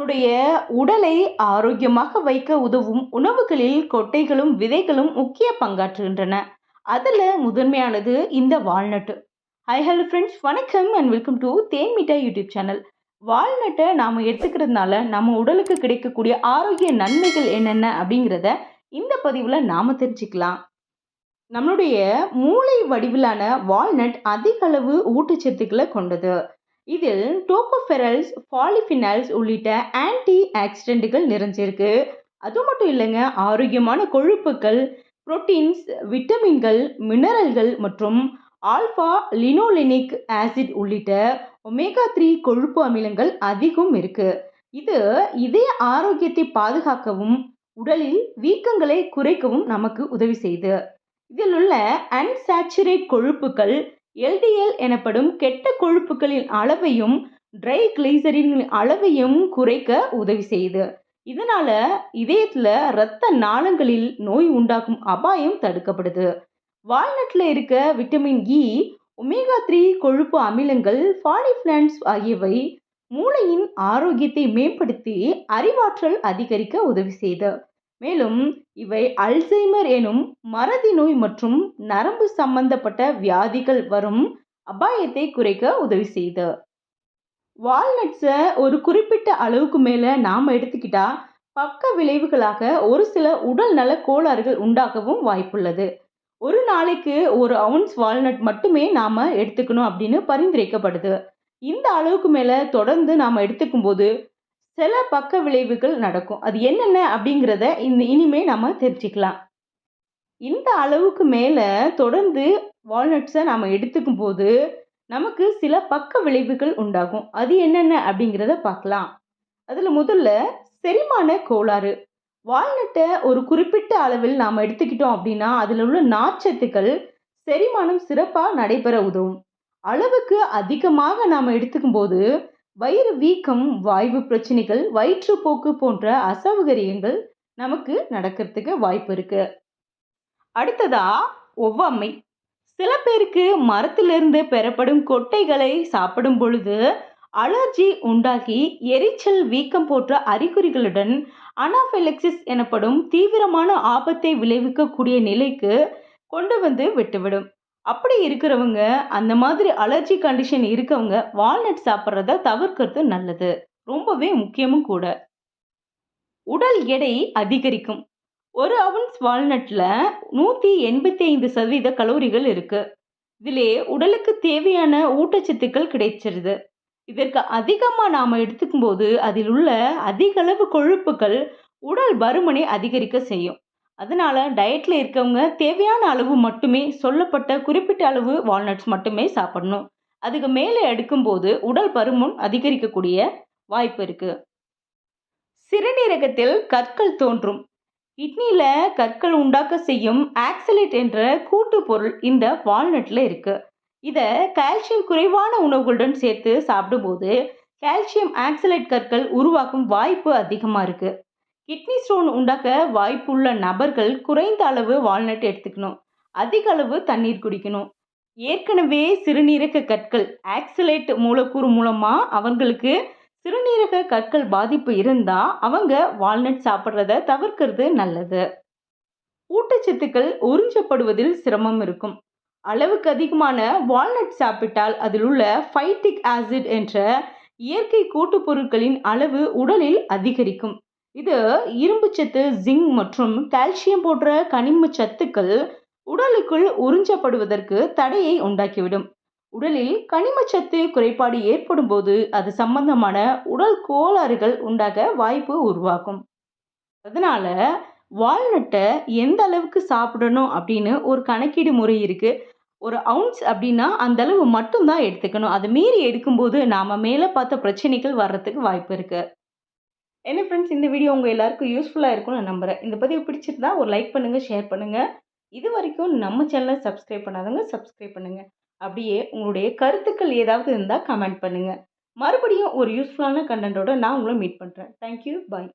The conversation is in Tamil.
நம்முடைய உடலை ஆரோக்கியமாக வைக்க உதவும் உணவுகளில் கொட்டைகளும் விதைகளும் முக்கிய பங்காற்றுகின்றன. அதில் முதன்மையானது இந்த வால்நட்டு. ஹை ஹலோ ஃப்ரெண்ட்ஸ் வணக்கம் and welcome to Then Mittai YouTube channel. வால்நட்டை நாம் எடுத்துக்கிறதுனால நம்ம உடலுக்கு கிடைக்கக்கூடிய ஆரோக்கிய நன்மைகள் என்னென்ன அப்படிங்கிறத இந்த பதிவில் நாம் தெரிஞ்சுக்கலாம். நம்மளுடைய மூளை வடிவிலான வால்நட் அதிக அளவு ஊட்டச்சத்துக்களை கொண்டது. இதில் டோகோஃபெரல்ஸ் பாலிஃபினல்ஸ் உள்ளிட்ட ஆன்டி ஆக்சிடென்ட்டுகள் நிறைஞ்சிருக்கு. அது மட்டும் இல்லைங்க ஆரோக்கியமான கொழுப்புக்கள் புரோட்டீன்ஸ் விட்டமின்கள் மினரல்கள் மற்றும் ஆல்ஃபா லினோலினிக் ஆசிட் உள்ளிட்ட ஒமேகா த்ரீ கொழுப்பு அமிலங்கள் அதிகம் இருக்குது இது இதய ஆரோக்கியத்தை பாதுகாக்கவும் உடலில் வீக்கங்களை குறைக்கவும் நமக்கு உதவி செய்யுது இதில் உள்ள அன்சாச்சுரேட் கொழுப்புகள் எல்டிஎல் எனப்படும் கெட்ட கொழுப்புகளின் அளவையும் ட்ரை கிளைசரின் அளவையும் குறைக்க உதவி செய்யுது இதனால இதயத்துல இரத்த நாளங்களில் நோய் உண்டாகும் அபாயம் தடுக்கப்படுது. வால்நட்ல இருக்க விட்டமின் இ ஒமேகா த்ரீ கொழுப்பு அமிலங்கள் பாலிஃபிளான்ஸ் ஆகியவை மூளையின் ஆரோக்கியத்தை மேம்படுத்தி அறிவாற்றல் அதிகரிக்க உதவி செய்து. மேலும் இவை அல்சைமர் எனும் மறதி நோய் மற்றும் நரம்பு சம்பந்தப்பட்ட வியாதிகள் வரும் அபாயத்தை குறைக்க உதவி செய்து. வால்நட்ஸை ஒரு குறிப்பிட்ட அளவுக்கு மேலே நாம் எடுத்துக்கிட்டா பக்க விளைவுகளாக ஒரு சில உடல் நல கோளாறுகள் உண்டாகவும் வாய்ப்புள்ளது. ஒரு நாளைக்கு ஒரு அவுன்ஸ் வால்நட் மட்டுமே நாம் எடுத்துக்கணும் அப்படின்னு பரிந்துரைக்கப்படுது. இந்த அளவுக்கு மேலே தொடர்ந்து நாம் எடுத்துக்கும் போது சில பக்க விளைவுகள் நடக்கும். அது என்னென்ன அப்படிங்கிறத இந்த இனிமே நம்ம தெரிஞ்சுக்கலாம். இந்த அளவுக்கு மேலே தொடர்ந்து வால்நட்ஸை நம்ம எடுத்துக்கும் போது நமக்கு சில பக்க விளைவுகள் உண்டாகும். அது என்னென்ன அப்படிங்கிறத பார்க்கலாம். அதில் முதல்ல செரிமான கோளாறு. வால்நட்டை ஒரு குறிப்பிட்ட அளவில் நாம் எடுத்துக்கிட்டோம் அப்படின்னா அதில் உள்ள நாச்சத்துக்கள் செரிமானம் சிறப்பாக நடைபெற உதவும். அளவுக்கு அதிகமாக நாம் எடுத்துக்கும் போது வயிறு வீக்கம் வாய்வு பிரச்சனைகள் வயிற்றுப்போக்கு போன்ற அசௌகரியங்கள் நமக்கு நடக்கிறதுக்கு வாய்ப்பு இருக்கு. அடுத்ததா ஒவ்வாமை. சில பேருக்கு மரத்திலிருந்து பெறப்படும் கொட்டைகளை சாப்பிடும் பொழுது அலர்ஜி உண்டாகி எரிச்சல் வீக்கம் போன்ற அறிகுறிகளுடன் அனாஃபிலெக்சிஸ் எனப்படும் தீவிரமான ஆபத்தை விளைவிக்கக்கூடிய நிலைக்கு கொண்டு வந்து விட்டுவிடும். அப்படி இருக்கிறவங்க அந்த மாதிரி அலர்ஜி கண்டிஷன் இருக்கவங்க வால்நட் சாப்பிட்றத தவிர்க்கிறது நல்லது. ரொம்பவே முக்கியமும் கூட. உடல் எடை அதிகரிக்கும். ஒரு அவுன்ஸ் வால்நட்டில் நூற்றி எண்பத்தி ஐந்து சதவீத கலோரிகள் இருக்குது இதிலே உடலுக்கு தேவையான ஊட்டச்சத்துக்கள் கிடைச்சிருது. இதற்கு அதிகமாக நாம் எடுத்துக்கும் போது அதில் உள்ள அதிக அளவு கொழுப்புகள் உடல் பருமனை அதிகரிக்க செய்யும். அதனால் டயட்டில் இருக்கவங்க தேவையான அளவு மட்டுமே சொல்லப்பட்ட குறிப்பிட்ட அளவு வால்நட்ஸ் மட்டுமே சாப்பிடணும். அதுக்கு மேலே எடுக்கும்போது உடல் பருமன் அதிகரிக்கக்கூடிய வாய்ப்பு இருக்குது சிறுநீரகத்தில் கற்கள் தோன்றும். கிட்னியில் கற்கள் உண்டாக்க செய்யும் ஆக்சலேட் என்ற கூட்டு பொருள் இந்த வால்நட்டில் இருக்குது இதை கால்சியம் குறைவான உணவுகளுடன் சேர்த்து சாப்பிடும்போது கால்சியம் ஆக்சலேட் கற்கள் உருவாக்கும் வாய்ப்பு அதிகமாக இருக்குது கிட்னி ஸ்டோன் உண்டாக்க வாய்ப்புள்ள நபர்கள் குறைந்த அளவு வால்நட் எடுத்துக்கணும். அதிக அளவு தண்ணீர் குடிக்கணும். ஏற்கனவே சிறுநீரக கற்கள் ஆக்சலேட் மூலக்கூறு மூலமாக அவங்களுக்கு சிறுநீரக கற்கள் பாதிப்பு இருந்தால் அவங்க வால்நட் சாப்பிட்றத தவிர்க்கிறது நல்லது. ஊட்டச்சத்துக்கள் உறிஞ்சப்படுவதில் சிரமம் இருக்கும். அளவுக்கு அதிகமான வால்நட் சாப்பிட்டால் அதில் உள்ள ஃபைட்டிக் ஆசிட் என்ற இயற்கை கூட்டுப் பொருட்களின் அளவு உடலில் அதிகரிக்கும். இது இரும்புச்சத்து ஜிங்க் மற்றும் கால்சியம் போன்ற கனிம சத்துக்கள் உடலுக்குள் உறிஞ்சப்படுவதற்கு தடையை உண்டாக்கிவிடும். உடலில் கனிமச்சத்து குறைபாடு ஏற்படும் போது அது சம்பந்தமான உடல் கோளாறுகள் உண்டாக வாய்ப்பு உருவாகும். அதனால வால்நட்டை எந்த அளவுக்கு சாப்பிடணும் அப்படின்னு ஒரு கணக்கீடு முறை இருக்குது ஒரு அவுன்ஸ் அப்படின்னா அந்த அளவு மட்டும்தான் எடுத்துக்கணும். அதை மீறி எடுக்கும்போது நாம் மேலே பார்த்த பிரச்சனைகள் வர்றதுக்கு வாய்ப்பு இருக்குது என்ன ஃப்ரெண்ட்ஸ் இந்த வீடியோ உங்கள் எல்லாருக்கும் யூஸ்ஃபுல்லாக இருக்கும்னு நான் நம்புகிறேன் இந்த பதிவு பிடிச்சிருந்தா ஒரு லைக் பண்ணுங்கள் ஷேர் பண்ணுங்கள் இது வரைக்கும் நம்ம சேனலை சப்ஸ்கிரைப் பண்ணாதவங்க சப்ஸ்கிரைப் பண்ணுங்கள் அப்படியே உங்களுடைய கருத்துக்கள் ஏதாவது இருந்தால் கமெண்ட் பண்ணுங்கள் மறுபடியும் ஒரு யூஸ்ஃபுல்லான கண்டென்ட்டோட நான் உங்களை மீட் பண்ணுறேன் தேங்க்யூ பாய்